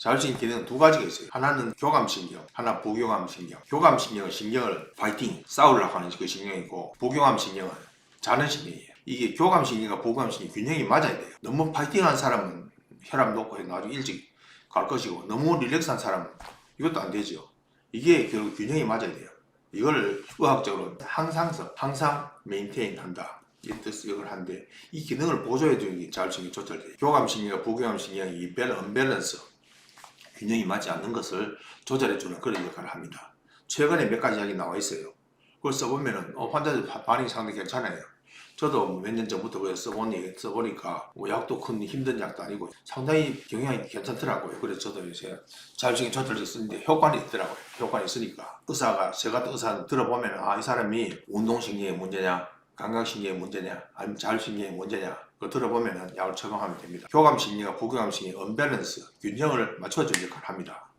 자율신경 기능은 두 가지가 있어요. 하나는 교감신경, 하나 부교감신경. 교감신경은 신경을 파이팅, 싸우려고 하는 그 신경이고 부교감신경은 자는 신경이에요. 이게 교감신경과 부교감신경 균형이 맞아야 돼요. 너무 파이팅한 사람은 혈압 높고 해서 나중에 일찍 갈 것이고 너무 릴렉스한 사람은 이것도 안 되죠. 이게 결국 균형이 맞아야 돼요. 이걸 의학적으로 항상성, 항상 메인테인 한다. 이 뜻을 한데 이 기능을 보조해 주는 게 자율신경 조절돼요. 교감신경과 부교감신경이 이 밸, 언밸런스, 균형이 맞지 않는 것을 조절해 주는 그런 역할을 합니다. 최근에 몇 가지 약이 나와 있어요. 그걸 써보면은 어, 환자들 바- 반응이 상당히 괜찮아요. 저도 몇 년 전부터 그걸 써보니, 써보니까 뭐 약도 큰 힘든 약도 아니고 상당히 경향이 괜찮더라고요. 그래서 저도 이제 자율신경 조절제 쓰는데 효과는 있더라고요. 효과는 있으니까 의사가 저 같은 의사는 들어보면 아 이 사람이 운동신경의 문제냐 감각신경의 문제냐 아니면 자율신경의 문제냐 그거 들어보면 약을 처방하면 됩니다. 교감신경과 부교감신경의 언밸런스 균형을 맞춰주는 역할을 합니다.